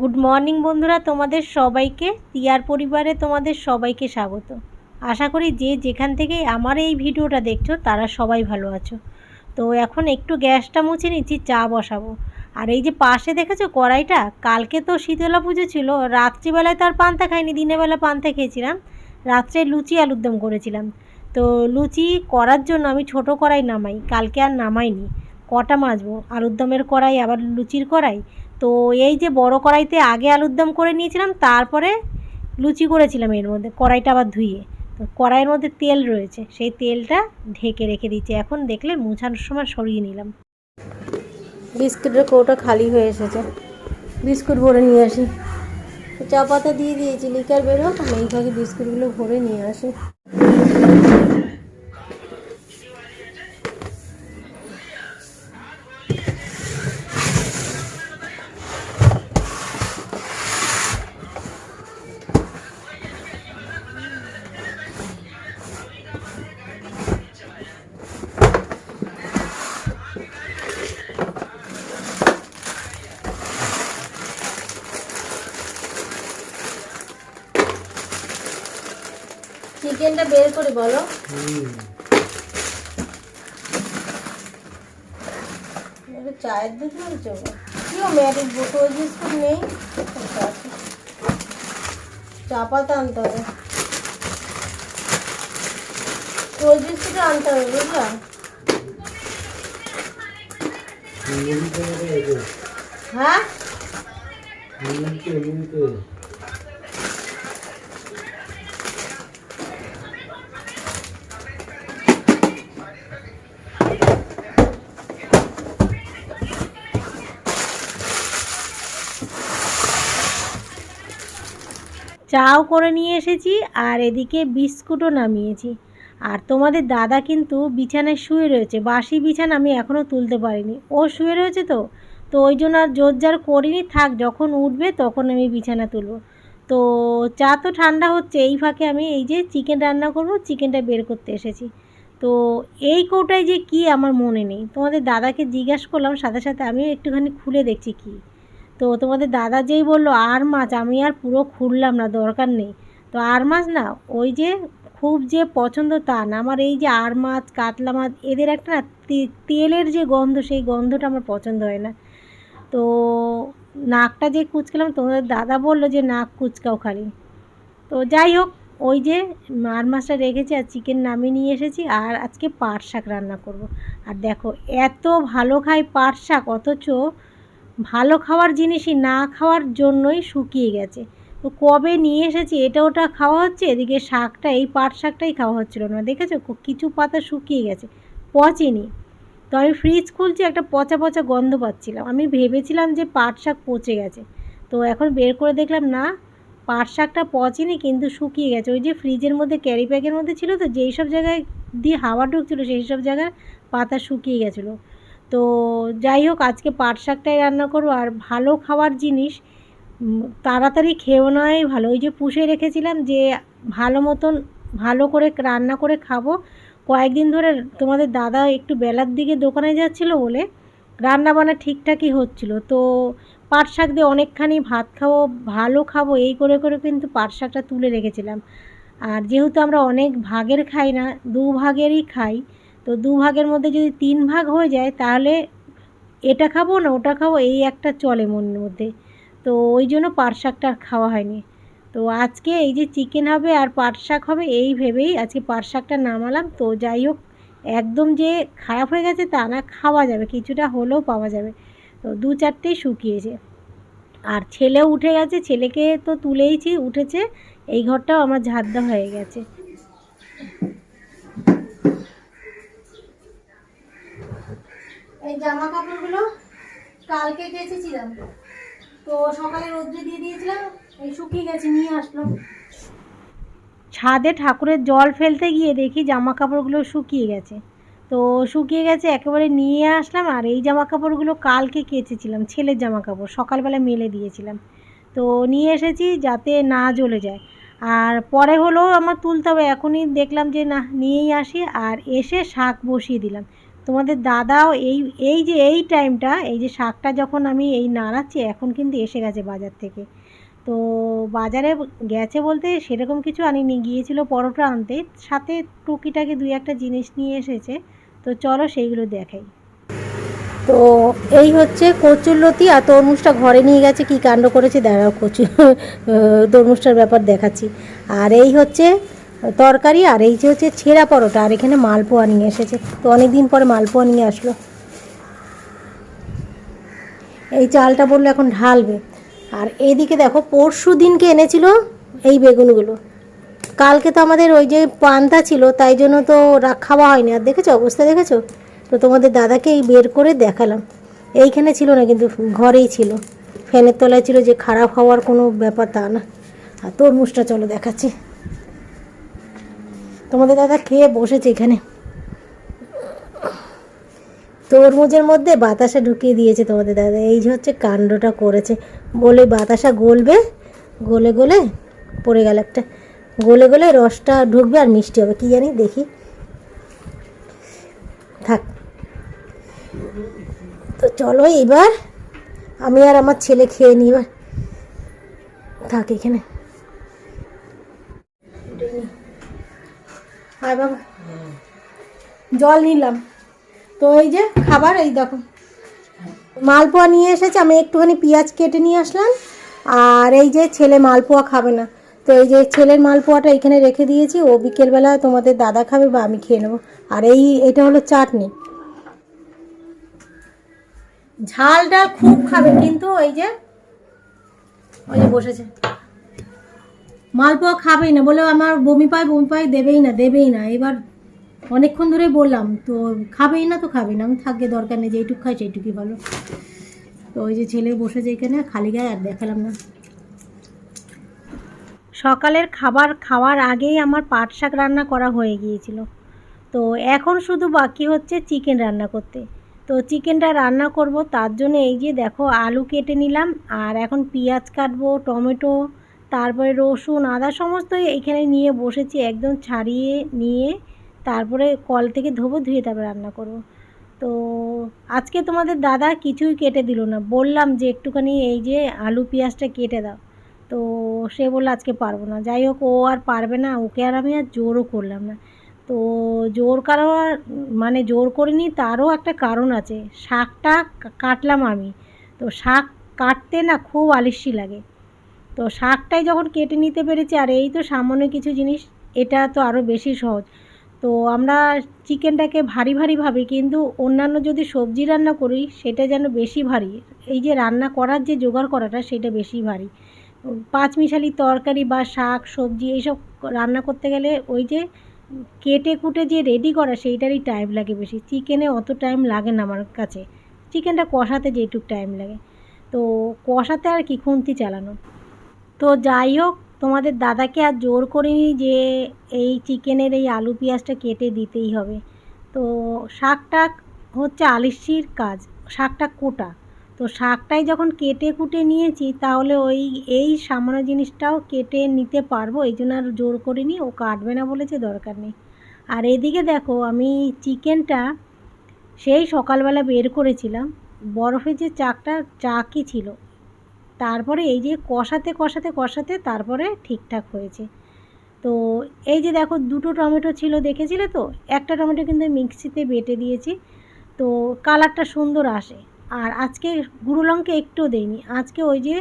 Good morning বন্ধুরা, তোমাদের সবাইকে টিয়ার পরিবারে তোমাদের সবাইকে স্বাগত। আশা করি যে যেখান থেকে আমার এই ভিডিওটা দেখছ, তারা সবাই ভালো আছো। তো এখন একটু গ্যাসটা মুছে নিচ্ছি, চা বসাবো। আর এই যে পাশে দেখেছ কড়াইটা? কালকে তো শীতলা পুজো ছিল, রাত্রিবেলায় তো আর পান্তা খাইনি, দিনের বেলা পান্তা খেয়েছিলাম। রাত্রে লুচি আলুর দম করেছিলাম। তো লুচি করার জন্য আমি ছোট কড়াই নামাই, কালকে আর নামাইনি। কটা মাজবো? আলুর দমের কড়াই, আবার লুচির কড়াই? তো এই যে বড় কড়াইতে আগে আলুর দম করে নিয়েছিলাম, তারপরে লুচি করেছিলাম এর মধ্যে, কড়াইটা আবার ধুয়ে। তো কড়াইয়ের মধ্যে তেল রয়েছে, সেই তেলটা ঢেকে রেখে দিচ্ছি। এখন দেখলে মুছানোর সময় সরিয়ে নিলাম। বিস্কুটের কৌটা খালি হয়ে এসেছে। বিস্কুট ভরে নিয়ে আসি। চা পাতা দিয়ে দিয়েছি, লিকার বেরোক আমি এই ফাঁকে বিস্কুটগুলো ভরে নিয়ে আসি। চিকেনটা বের করে বলো। চায়ের দুধ বলছো? কিও ম্যারিড বোটো বিস্কুট নেই? চা পাতা আনতে হবে। রোজ বিস্কুট আনতে হবে বুঝলা? হ্যাঁ? চাও করে নিয়ে এসেছি আর এদিকে বিস্কুটও নামিয়েছি। আর তোমাদের দাদা কিন্তু বিছানায় শুয়ে রয়েছে। বাসি বিছানা আমি এখনও তুলতে পারিনি। ও শুয়ে রয়েছে তো? তো ওই জন্য আর জোরজার করিনি। থাক, যখন উঠবে তখন আমি বিছানা তুলবো। তো চা তো ঠান্ডা হচ্ছে। এই ফাঁকে আমি এই যে চিকেন রান্না করব, চিকেনটা বের করতে এসেছি। তো এই কৌটায় যে কি আমার মনে নেই। তোমাদের দাদাকে জিজ্ঞাসা করলাম, সাথে সাথে আমিও একটুখানি খুলে দেখছি কী। তো তোমাদের দাদা যেই বলল, আর মাছ, আমি আর পুরো খুললাম না, দরকার নেই। তো আর মাছ না, ওই যে খুব যে পছন্দ তা না। আমার এই যে আর মাছ, কাতলা মাছ, এদের একটা না তেলের যে গন্ধ, সেই গন্ধটা আমার পছন্দ হয় না। তো নাকটা যে কুচকালাম, তোমাদের দাদা বলল যে, নাক কুচকাও খালি। তো যাই হোক, ওই যে আর মাছটা রেখেছি আর চিকেন নামিয়ে নিয়ে এসেছি আর আজকে পাট শাক রান্না করব। আর দেখো, এত ভালো খাই পাট শাক, অথচ ভালো খাওয়ার জিনিসই না খাওয়ার জন্যই শুকিয়ে গেছে। তো কবে নিয়ে এসেছি, এটা ওটা খাওয়া হচ্ছে? এদিকে শাকটা, এই পাট শাকটাই খাওয়া হচ্ছিল না। দেখেছ? কিছু পাতা শুকিয়ে গেছে। পচেনি। তো আমি ফ্রিজ খুলছি, একটা পচা পচা গন্ধ পাচ্ছিলাম। আমি ভেবেছিলাম যে পাট শাক পচে গেছে। তো এখন বের করে দেখলাম, না, পাট শাকটা পচেনি, কিন্তু শুকিয়ে গেছে। ওই যে ফ্রিজের মধ্যে ক্যারি ব্যাগের মধ্যে ছিল তো, যেই সব জায়গায় দিয়ে হাওয়া ঢুকছিলো, সেই সব জায়গায় পাতা শুকিয়ে গেছিল। তো যাই হোক, আজকে পাট শাকটাই রান্না করব। আর ভালো খাওয়ার জিনিস তাড়াতাড়ি খেয়েও নেওয়াই ভালো। ওই যে পুষে রেখেছিলাম যে ভালো মতন ভালো করে রান্না করে খাব। কয়েকদিন ধরে তোমাদের দাদা একটু বেলার দিকে দোকানে যাচ্ছিল বলে রান্না বান্না ঠিকঠাকই হচ্ছিল। তো পাট শাক দিয়ে অনেকখানি ভাত খাব, ভালো খাব, এই করে করে কিন্তু পাট শাকটা তুলে রেখেছিলাম। আর যেহেতু আমরা অনেক ভাগের খাই না, দু ভাগেরই খাই তো দু ভাগের মধ্যে যদি তিন ভাগ হয়ে যায়, তাহলে এটা খাব না, ওটা খাব, এই একটা চলে মনের মধ্যে। তো ওই জন্য পাট শাকটা আর খাওয়া হয়নি। তো আজকে এই যে চিকেন হবে আর পাট শাক হবে, এই ভেবেই আজকে পাট শাকটা নামালাম। তো যাই হোক, একদম যে খারাপ হয়ে গেছে তা না, খাওয়া যাবে, কিছুটা হলেও পাওয়া যাবে। তো দু চারটেই শুকিয়েছে। আর ছেলেও উঠে গেছে, ছেলেকে তো তুলেইছি, উঠেছে, এই ঘরটাও আমার ঝাদ্দা হয়ে গেছে। এই জামা কাপড়গুলো কালকে কেচেছিলাম। তো সকালে রোদ্রে দিয়ে দিয়েছিলাম, এই শুকিয়ে গেছে, নিয়ে আসলাম ছাদে ঠাকুরের জল ফেলতে গিয়ে দেখি জামা কাপড়গুলো শুকিয়ে গেছে। তো শুকিয়ে গেছে, একেবারে নিয়ে আসলাম, আর এই জামা কাপড়গুলো কালকে কেচেছিলাম, ছেলের জামা কাপড়, সকালবেলা মেলে দিয়েছিলাম। তো নিয়ে এসেছি যাতে না জ্বলে যায়। আর পরে হলেও আমার তুলতে হবে, এখনই দেখলাম যে না, নিয়েই আসি, আর এসে শাক বসিয়ে দিলাম। তোমাদের দাদাও এই এই যে এই টাইমটা এই যে শাকটা যখন আমি এই নাড়াচ্ছি, এখন কিন্তু এসে গেছে বাজার থেকে। তো বাজারে গেছে বলতে সেরকম কিছু আনিনি, গিয়েছিল পরোটা আনতে, সাথে টুকিটাকে দুই একটা জিনিস নিয়ে এসেছে। তো চলো সেইগুলো দেখাই। তো এই হচ্ছে কচুরলতি আর তরমুজটা ঘরে নিয়ে গেছে, কি কাণ্ড করেছে, দাঁড়াও, কচু তরমুজটার ব্যাপার দেখাচ্ছি। আর এই হচ্ছে তরকারি আর এই যে হচ্ছে ছেঁড়া পরোটা, আর এখানে মালপোয়া নিয়ে এসেছে। তো অনেক দিন পরে মালপোয়া নিয়ে আসলো। এই চালটা বলল এখন ঢালবে। আর এইদিকে দেখো, পরশু দিনকে এনেছিল এই বেগুনগুলো। কালকে তো আমাদের ওই যে পান্তা ছিল, তাই জন্য তো খাওয়া হয়নি। আর দেখেছ, অবস্থা দেখেছ? তো তোমাদের দাদাকে এই বের করে দেখালাম। এইখানে ছিল না, কিন্তু ঘরেই ছিল। ফ্যানের তলায় ছিল যে খারাপ হওয়ার কোনো ব্যাপার তা না। আর তরমুজটা চলো দেখাচ্ছি। তোমাদের দাদা খেয়ে বসেছে এখানে। তরমুজের মধ্যে বাতাসা ঢুকিয়ে দিয়েছে তোমাদের দাদা। এই যে হচ্ছে কাণ্ডটা করেছে। বলে বাতাসা গলবে, গলে গলে পড়ে গেল একটা। গলে গলে রসটা ঢুকবে আর মিষ্টি হবে। কি জানি, দেখি। থাক। তো চলো এবার আমি আর আমার ছেলে খেয়ে নিই এবার। থাক এখানে। আয় বাবা। জল নিলাম। তো এই যে খাবার, এই দেখো। মালপোয়া নিয়ে এসেছে, আমি একটুখানি পেঁয়াজ কেটে নিয়ে আসলাম। আর এই যে ছেলে মালপোয়া খাবে না। তো এই যে ছেলের মালপোয়াটা এখানে রেখে দিয়েছি, ও বিকেলবেলা তোমাদের দাদা খাবে বা আমি খেয়ে নেব। আর এই, এটা হলো চাটনি। ঝাল ডাল খুব খাবে, কিন্তু ওই যে ওই যে বসেছে। মালপোয়া খাবেই না। বলে আমার বমি পায় বমি পায়, দেবেই না দেবেই না। এবার অনেকক্ষণ ধরে বললাম, তো খাবেই না তো খাবেই না। আমি থাকবে দরকার নেই, যেইটুক খাই সেইটুকুই ভালো। তো ওই যে ছেলে বসেছে এখানে, খালি গায়ে আর দেখালাম না। সকালের খাবার খাওয়ার আগেই আমার পাট শাক রান্না করা হয়ে গিয়েছিল। তো এখন শুধু বাকি হচ্ছে চিকেন রান্না করতে। তো চিকেনটা রান্না করব, তার জন্য এই যে দেখো, আলু কেটে নিলাম, আর এখন পেঁয়াজ কাটবো, টমেটো তারপরে রসুন, আদা সমস্ত এইখানে নিয়ে বসেছি, একদম ছাড়িয়ে নিয়ে তারপরে কল থেকে ধোবো, ধুয়ে তারপরে রান্না করব। তো আজকে তোমাদের দাদা কিছুই কেটে দিল না। বললাম যে একটুখানি এই যে আলু পেঁয়াজটা কেটে দাও। তো সে বলল আজকে পারব না। যাই হোক, ও আর পারবে না। ওকে আর আমি আর জোরও করলাম না। তো জোর করার মানে জোর করিনি, তারও একটা কারণ আছে। শাকটা কাটলাম আমি। তো শাক কাটতে না খুব আলিস্যি লাগে। তো শাকটাই যখন কেটে নিতে পেরেছি, আর এই তো সামান্য কিছু জিনিস, এটা তো আরও বেশি সহজ। তো আমরা চিকেনটাকে ভারী ভারী ভাবি, কিন্তু অন্যান্য যদি সবজি রান্না করি, সেটা যেন বেশি ভারী। এই যে রান্না করার যে জোগাড় করাটা, সেটা বেশি ভারী। পাঁচমিশালি তরকারি বা শাক, সবজি, এইসব রান্না করতে গেলে ওই যে কেটে কুটে যে রেডি করা, সেইটারই টাইম লাগে বেশি। চিকেনে অত টাইম লাগে না আমার কাছে। চিকেনটা কষাতে যেটুক টাইম লাগে। তো কষাতে আর কি খুন্তি চালানো? তো যাই হোক, তোমাদের দাদাকে আর জোর করিনি যে এই চিকেনের এই আলু পেঁয়াজটা কেটে দিতেই হবে। তো শাকটা হচ্ছে আলিশির কাজ, শাকটা কোটা। তো শাকটাই যখন কেটে কুটে নিয়েছি, তাহলে ওই, এই সামান্য জিনিসটাও কেটে নিতে পারব, এই জন্য আর জোর করিনি, ও কাটবে না বলেছে, দরকার নেই। আর এদিকে দেখো, আমি চিকেনটা সেই সকালবেলা বের করেছিলাম বরফে যে চাকটা, চাকই ছিল। তারপরে এই যে কষাতে কষাতে কষাতে তারপরে ঠিকঠাক হয়েছে। তো এই যে দেখো দুটো টমেটো ছিল, দেখেছিলে তো? একটা টমেটো কিন্তু মিক্সিতে বেটে দিয়েছি। তো কালারটা সুন্দর আসে। আর আজকে গুঁড়ো লঙ্কা একটুও দেইনি। আজকে ওই যে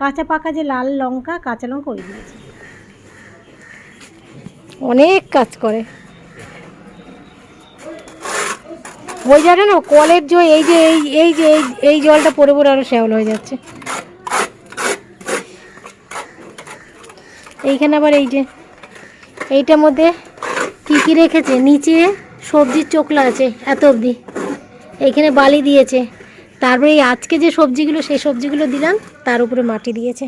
কাঁচা পাকা যে লাল লঙ্কা, কাঁচা লঙ্কা ওই দিয়েছি। অনেক কাজ করে। ওই জায়গাটা না, কলের জল, এই যে, এই এই যে, এই জলটা পড়ে পড়ে আরও শ্যাওলা হয়ে যাচ্ছে। এইখানে আবার এই যে, এইটার মধ্যে কী কী রেখেছে? নিচে সবজির চোখলা আছে এত অবধি। এইখানে বালি দিয়েছে। তারপরে এই আজকে যে সবজিগুলো, সেই সবজিগুলো দিলাম, তার উপরে মাটি দিয়েছে।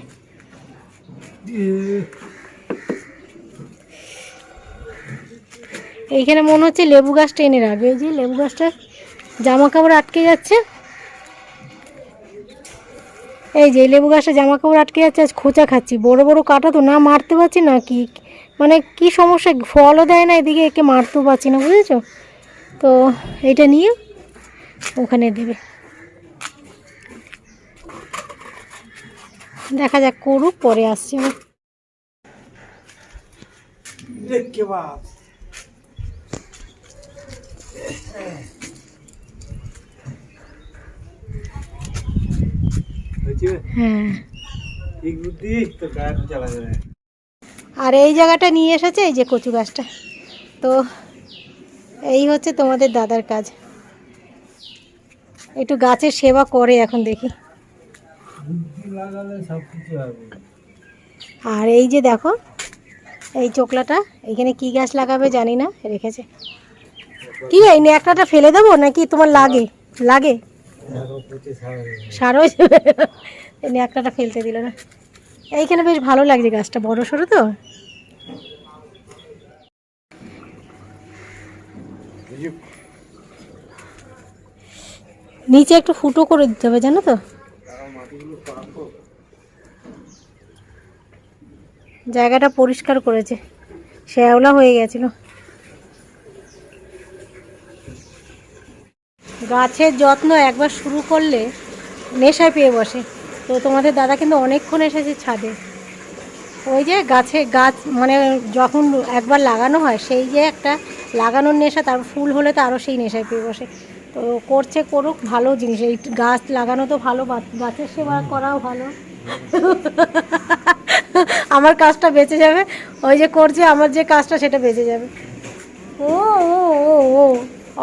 এইখানে মনে হচ্ছে লেবু গাছটা এনে রাখবে। এই যে লেবু গাছটা জামা কাপড় আটকে যাচ্ছে। এই যে লেবু গাছটা জামা কাপড় আটকে যাচ্ছে আজ খোঁচা খাচ্ছি। বড় বড় কাটা তো না মারতে পারছি না, কি মানে কি সমস্যা, ফলও দেয় না এদিকে, একে মারতেও পারছি না, বুঝেছ? তো এইটা নিয়ে ওখানে দেবে। দেখা যাক করুক, পরে আসছে আমার হ্যাঁ। আর এই জায়গাটা নিয়ে এসেছে এই যে কচু গাছটা। তো এই হচ্ছে তোমাদের দাদার কাজ। একটু গাছের সেবা করে এখন দেখি। আর এই যে দেখো এই চোকলাটা এখানে কি গাছ লাগাবে জানি না রেখেছে। কি এই ন্যাকড়াটা ফেলে দেবো নাকি তোমার লাগে? লাগে? আরও পঁচিশ হাজার সার যাবে এই ন্যাকড়াটা ফেলতে দিল না। এইখানে বেশ ভালো লাগছে গাছটা, বড় সড়ো তো। নিচে একটু ফুটো করে দিতে হবে, জানো তো? জায়গাটা পরিষ্কার করেছে। শ্যাওলা হয়ে গেছিল। গাছের যত্ন একবার শুরু করলে নেশায় পেয়ে বসে। তো তোমাদের দাদা কিন্তু অনেকক্ষণ এসেছে ছাদে। ওই যে গাছে গাছ মানে যখন একবার লাগানো হয়, সেই যে একটা লাগানোর নেশা, তার ফুল হলে তো আরও সেই নেশায় পেয়ে বসে। তো করছে করুক, ভালো জিনিস। এই গাছ লাগানো তো ভালো গাছের সেবা করাও ভালো। আমার কাজটা বেঁচে যাবে। ওই যে করছে, আমার যে কাজটা সেটা বেঁচে যাবে। ও ও ও ও।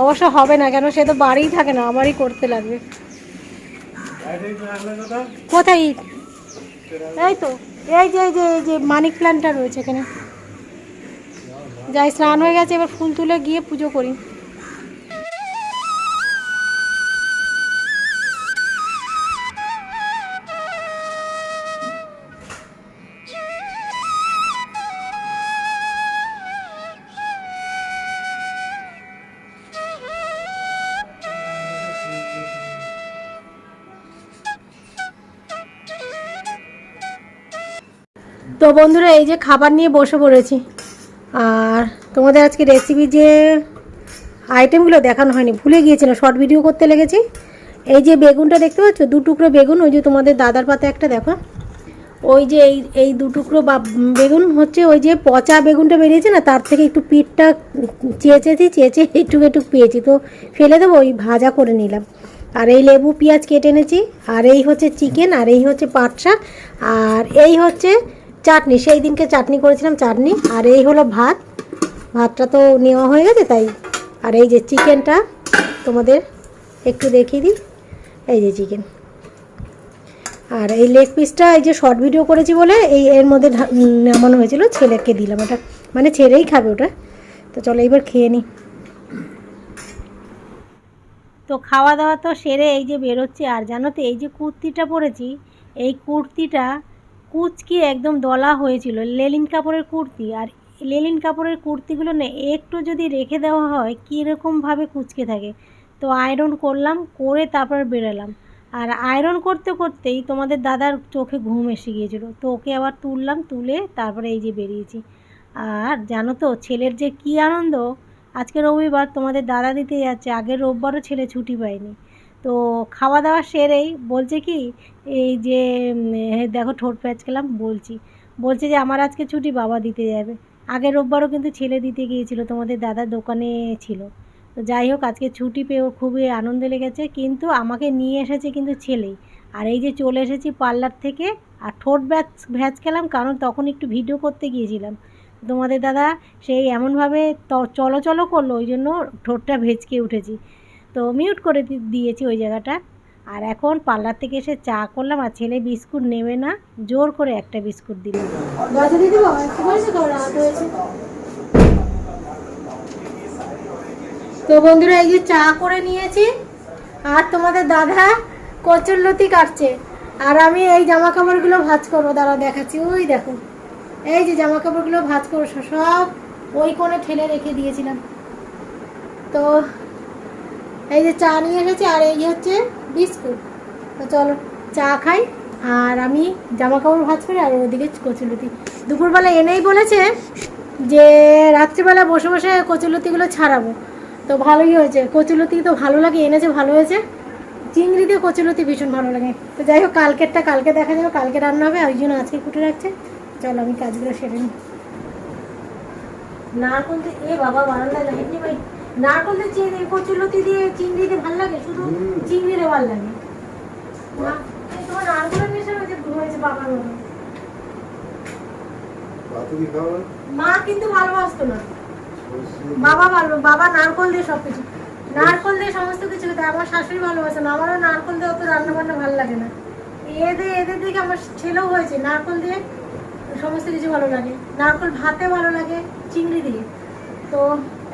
অবশ্য হবে না কেন, সে তো বাড়িই থাকে না, আমারই করতে লাগবে। কোথায় ইট? এই তো, এই যে এই যে এই যে মানিক প্ল্যান্টটা রয়েছে এখানে। যাই, স্নান হয়ে গেছে, এবার ফুল তুলে গিয়ে পুজো করি। তো বন্ধুরা, এই যে খাবার নিয়ে বসে পড়েছি। আর তোমাদের আজকে রেসিপি যে আইটেমগুলো দেখানো হয়নি, ভুলে গিয়েছিলাম শর্ট ভিডিও করতে লেগেছি। এই যে বেগুনটা দেখতে পাচ্ছ? দু টুকরো বেগুন, ওই যে তোমাদের দাদার পাতে একটা, দেখো। ওই যে এই এই দু টুকরো বা বেগুন হচ্ছে ওই যে পচা বেগুনটা বেরিয়েছে না, তার থেকে একটু পিঠটা চেয়েছেছি চেয়েছে একটু একটু পেয়েছি। তো ফেলে দেবো, ওই ভাজা করে নিলাম। আর এই লেবু, পেঁয়াজ কেটে এনেছি। আর এই হচ্ছে চিকেন আর এই হচ্ছে পাট শাক আর এই হচ্ছে চাটনি, সেই দিনকে চাটনি করেছিলাম, চাটনি, আর এই হলো ভাত। ভাতটা তো নেওয়া হয়ে গেছে, তাই। আর এই যে চিকেনটা, তোমাদের একটু দেখিয়ে দিই। এই যে চিকেন। আর এই লেগ পিসটা এই যে শর্ট ভিডিও করেছি বলে, এই এর মধ্যে নামানো হয়েছিল, ছেলেকে দিলাম ওটা মানে ছেলেই খাবে ওটা। তো চলো এইবার খেয়ে নিই তো খাওয়া দাওয়া তো সেরে এই যে বেরোচ্ছে, আর জানো তো এই যে কুর্তিটা পরেছি, এই কুর্তিটা কুচকি একদম দলা হয়েছিল। লেলিন কাপড়ের কুর্তি আর লেলিন কাপড়ের কুর্তিগুলো না, একটু যদি রেখে দেওয়া হয় কীরকমভাবে কুচকে থাকে? তো আয়রন করলাম, করে তারপর বেরোলাম। আর আয়রন করতে করতেই তোমাদের দাদার চোখে ঘুম এসে গিয়েছিল। তো ওকে আবার তুললাম, তুলে তারপরে এই যে বেরিয়েছি। আর জানো তো, ছেলের যে কী আনন্দ? আজকে রবিবার তোমাদের দাদা দিতে যাচ্ছে, আগের রোববারও ছেলে ছুটি পায়নি। তো খাওয়া দাওয়া সেরেই। বলছে কি, এই যে দেখো ঠোঁট প্যাচকেলাম বলছি। বলছে যে, আমার আজকে ছুটি, বাবা দিতে যাবে। আগের রোববারও কিন্তু ছেলে দিতে গিয়েছিল, তোমাদের দাদার দোকানে ছিল। তো যাই হোক, আজকে ছুটি পেয়ে ওর খুবই আনন্দ লেগেছে, কিন্তু আমাকে নিয়ে এসেছে কিন্তু ছেলেই। আর এই যে চলে এসেছি পার্লার থেকে, আর ঠোঁট ব্যাচ ভ্যাচ খেলাম কারণ তখন একটু ভিডিও করতে গিয়েছিলাম। তোমাদের দাদা সেই এমনভাবে চলো চলো করল, ওই জন্য ঠোঁটটা ভেচকে উঠেছি। তো মিউট করে দিয়েছি ওই জায়গাটা। আর এখন পার্লার থেকে এসে চা করলাম আর ছেলে বিস্কুট নেবে না, জোর করে একটা বিস্কুট দিল। তো বন্ধুরা এই যে চা করে নিয়েছি, আর তোমাদের দাদা কচুর লতি কাটছে। আর আমি এই জামা কাপড়গুলো ভাজ করব দাঁড়া দেখাচ্ছি। ওই দেখো, এই যে জামা কাপড়গুলো ভাজ করব সব ওই কোণে ঠেলে রেখে দিয়েছিলাম। তো এই যে চা নিয়ে এসেছি, আর এই হচ্ছে বিস্কুট। তো চলো, চা খাই, আর আমি জামা কাপড় ভাজ করি আর ওদিকে কচুলতি। দুপুরবেলা এনেই বলেছে যে, রাত্রিবেলা বসে বসে কচুলতিগুলো ছাড়াবো। তো ভালোই হয়েছে। কচুলতি তো ভালো লাগে, এনেছে, ভালো হয়েছে। চিংড়ি দিয়ে কচুলতি ভীষণ ভালো লাগে। তো যাই হোক, কালকেরটা কালকে দেখা যাবে, কালকে রান্না হবে ওই জন্য আজকে কুটে রাখছে। চলো, আমি কাজগুলো সেরে নিই। না দিয়ে এ বাবা, বারান্দায় লাইট নেই ভাই। নারকল দিয়ে চিংড়ি কচুলতি দিয়ে চিংড়ি দিয়ে ভালো লাগে? শুধু। চিংড়ি দিয়ে ভালো লাগে। না তোমার নারকলের হয়েছে হয়েছে বাবার মতো মা কিন্তু ভালোবাসতো না। বাবা ভালো বাবা নারকল দিয়ে সব কিছু নারকল দিয়ে সমস্ত কিছু খেতে আমার শাশুড়ি ভালোবাসে না আমারও নারকল দিয়ে অত রান্না বান্না ভালো লাগে না। এদের এদের দিকে আমার ছেলেও হয়েছে নারকল দিয়ে সমস্ত কিছু ভালো লাগে। নারকল ভাতে ভালো লাগে চিংড়ি দিয়ে। তো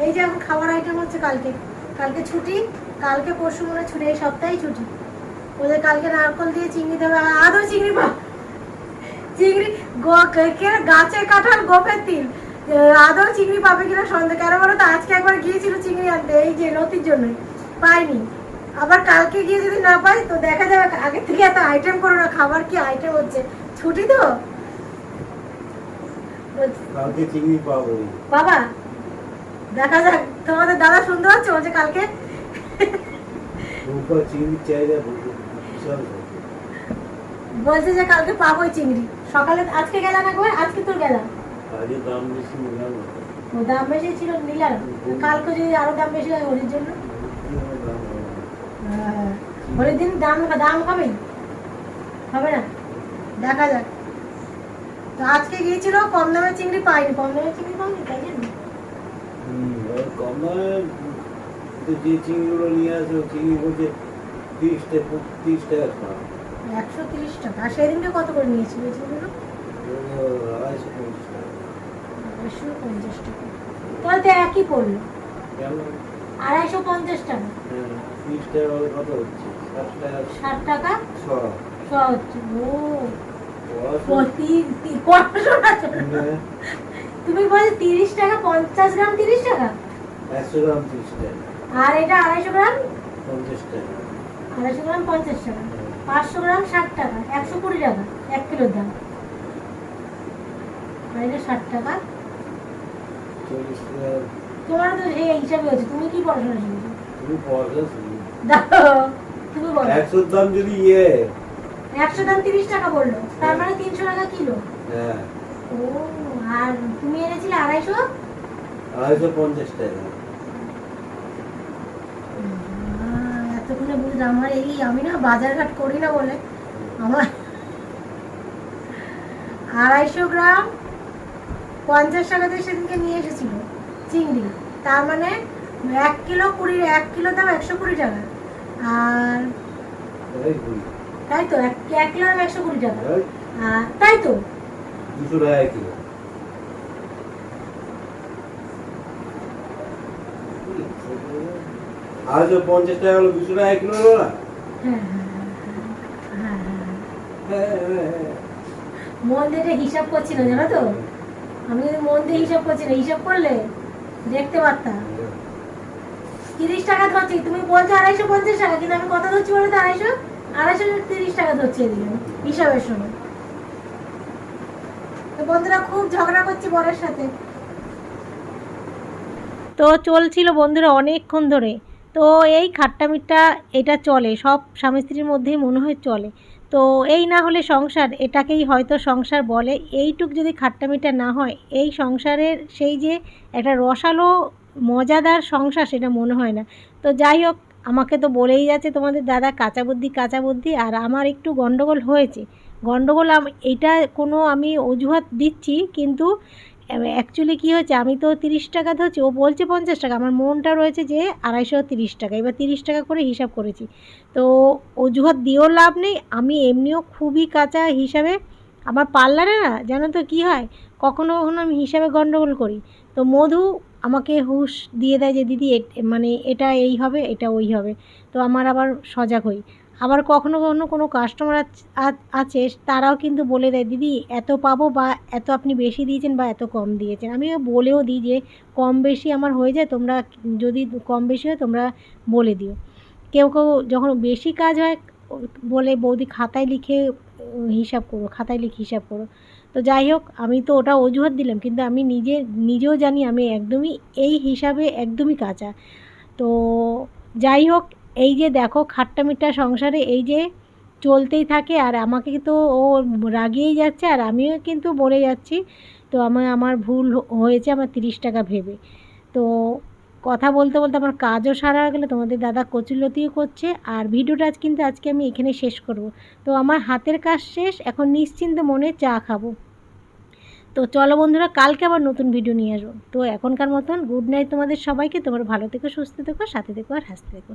এই যে এখন খাবার আইটেম হচ্ছে কালকে। কালকে ছুটি কালকে পরশু মনে ছুটি এই সপ্তাহেই ছুটি। ওদের কালকে নারকল দিয়ে চিংড়ি দেবে আর আদৌ চিংড়ি পা চিংড়ি গাছে কাঁঠাল গোপের তিল। আদৌ চিংড়ি পাবে কিনা সন্দেহ কেন বলো তো? আজকে একবার গিয়েছিল চিংড়ি আনতে এই যে নতির জন্যই পাইনি। আবার কালকে গিয়ে যদি না পাই তো দেখা যাবে আগে থেকে এত আইটেম করো না খাবার কি আইটেম হচ্ছে? ছুটি তো? বলছি, কালকে চিংড়ি পাবো। বাবা দেখা যাক তোমাদের দাদা শুনতে পাচ্ছে বলছে কালকে? বলছে যে কালকে পাবোই চিংড়ি। সকালে আজকে গেলাম একবার আজকে তো গেলাম। দাম বেশি ও দাম বেশি ছিল নিলাম। কালকে যদি আরও দাম বেশি হয় হোলির জন্য? না। হ্যাঁ, হোলির দিন দাম দাম হবে? হবে না? দেখা যাক। তো আজকে গিয়েছিল কম দামে চিংড়ি পাইনি কম দামে চিংড়ি পাইনি তাই জন্য হুম, এবার কম দামে তো যে চিংড়িগুলো নিয়ে আসে ও চিংড়ি বলছে তিরিশ টাকা তিরিশ টাকা খাওয়া একশো তিরিশ টাকা আর সেদিনকে কত করে নিয়েছিল চিংড়িগুলো? আড়াইশো পঞ্চাশ টাকা। আড়াইশো পঞ্চাশ টাকা। তাহলে তো একই পড়ল। আড়াইশো পঞ্চাশ টাকা। হ্যাঁ, তিরিশ টাকা কত হচ্ছে? ষাট টাকা। ছ ছ হচ্ছে। ও। তুমি বলছো তিরিশ টাকা পঞ্চাশ গ্রাম তিরিশ টাকা? একশো গ্রাম তিরিশ টাকা। আর এটা আড়াইশো গ্রাম? পঞ্চাশ টাকা। আড়াইশো গ্রাম পঞ্চাশ টাকা। পাঁচশো গ্রাম ষাট টাকা। একশো কুড়ি টাকা। এক কিলোর দাম। আর এটা ষাট টাকা। চল্লিশ টাকা। তোমার তো সেই হিসাবে হচ্ছে তুমি কি পড়াশোনা শিখেছো? তুমি পড়াশোনা দাও। তুমি বলো। একশোর দাম যদি ইয়ে। একশো দাম তিরিশ টাকা বলল তার মানে তিনশো টাকা কিলো। হ্যাঁ। ও আর তুমি এনেছিলে আড়াইশো? আড়াইশো পঞ্চাশ টাকা। এতক্ষণে বুঝলাম আমার এই আমি না বাজারঘাট করি না বলে। আমার আড়াইশো গ্রাম পঞ্চাশ টাকাতে সেদিনকে নিয়ে এসেছিল চিংড়ি। তার মানে এক কিলো কুড়ি এক কিলো দাম একশো কুড়ি টাকা। আর তাই তো এক কিলো দাম একশো কুড়ি টাকা। তাই তো। দুশো টাকা কিলো। আড়াইশো পঞ্চাশ টাকা হলো দুশো টাকা কিলো হলো না। মন দিয়ে হিসাব করছি না জানো তো? আমি যদি মন দিয়ে হিসাব করছি না হিসাব করলে দেখতে পারতাম তিরিশ টাকা ধরছি তুমি বলছো আড়াইশো পঞ্চাশ টাকা কিন্তু আমি কত ধরছি বলে তো আড়াইশো আড়াইশো তিরিশ টাকা ধরছি এদিকে হিসাবের সময়। তো বন্ধুরা খুব ঝগড়া করছি বরের সাথে। তো চলছিল বন্ধুরা অনেকক্ষণ ধরে। তো এই খাট্টা মিট্টা এটা চলে, সব স্বামী স্ত্রীর মধ্যেই মনে হয় চলে। তো এই না হলে সংসার, এটাকেই হয়তো সংসার বলে। এইটুক যদি খাট্টা মিট্টা না হয়, এই সংসারের সেই যে একটা রসালো, মজাদার সংসার, সেটা মনে হয় না। তো যাই হোক, আমাকে তো বলেই যাচ্ছে তোমাদের দাদা, কাঁচা বুদ্ধি কাঁচা বুদ্ধি, আর আমার একটু গন্ডগোল হয়েছে। গন্ডগোল আম- এটা কোনো আমি অজুহাত দিচ্ছি, কিন্তু অ্যাকচুয়ালি কী হয়েছে? আমি তো তিরিশ টাকা ধরছি। ও বলছে পঞ্চাশ টাকা। আমার মনটা রয়েছে যে আড়াইশো তিরিশ টাকা। এবার তিরিশ টাকা করে হিসাব করেছি। তো অজুহাত দিয়েও লাভ নেই। আমি এমনিও খুবই কাঁচা হিসাবে। আমার পার্লারে না, জানো তো কী হয়? কখনো কখনো আমি হিসাবে গন্ডগোল করি। তো মধু আমাকে হুশ দিয়ে দেয় যে, দিদি মানে এটা এই হবে, এটা ওই হবে। তো আমার আবার সজাগ হই। আবার কখনো কখনো কোনো কাস্টমার আছে তারাও কিন্তু বলে দেয়, দিদি, এত পাবো বা এত আপনি বেশি দিয়েছেন বা এত কম দিয়েছেন। আমিও বলেও দিই যে, কম বেশি আমার হয়ে যায়, তোমরা যদি কম বেশি হয়, তোমরা বলে দিও। কেউ কেউ যখন বেশি কাজ হয়, বলে, বৌদি, খাতায় লিখে হিসাব করো, খাতায় লিখে হিসাব করো। তো যাই হোক, আমি তো ওটা অজুহাত দিলাম, কিন্তু আমি নিজে, নিজেও জানি আমি একদমই, এই হিসাবে একদমই কাঁচা। তো যাই হোক এই যে দেখো খাট্টা মিঠা সংসারে এই যে চলতেই থাকে আর আমাকে তো ও রাগিয়েই যাচ্ছে আর আমিও কিন্তু মরে যাচ্ছি। তো আমার আমার ভুল হয়েছে আমার তিরিশ টাকা ভেবে। তো কথা বলতে বলতে আমার কাজও সারা গেলো, তোমাদের দাদা কচুলতিও করছে আর ভিডিওটা আজ কিন্তু আজকে আমি এখানে শেষ করব। তো আমার হাতের কাজ শেষ, এখন নিশ্চিন্ত মনে চা খাব। তো চলো বন্ধুরা, কালকে আবার নতুন ভিডিও নিয়ে আসব। তো এখনকার মতন গুড নাইট তোমাদের সবাইকে, তোমার ভালো থেকো, সুস্থ থেকো, সাথে থেকো আর হাসতে থেকো।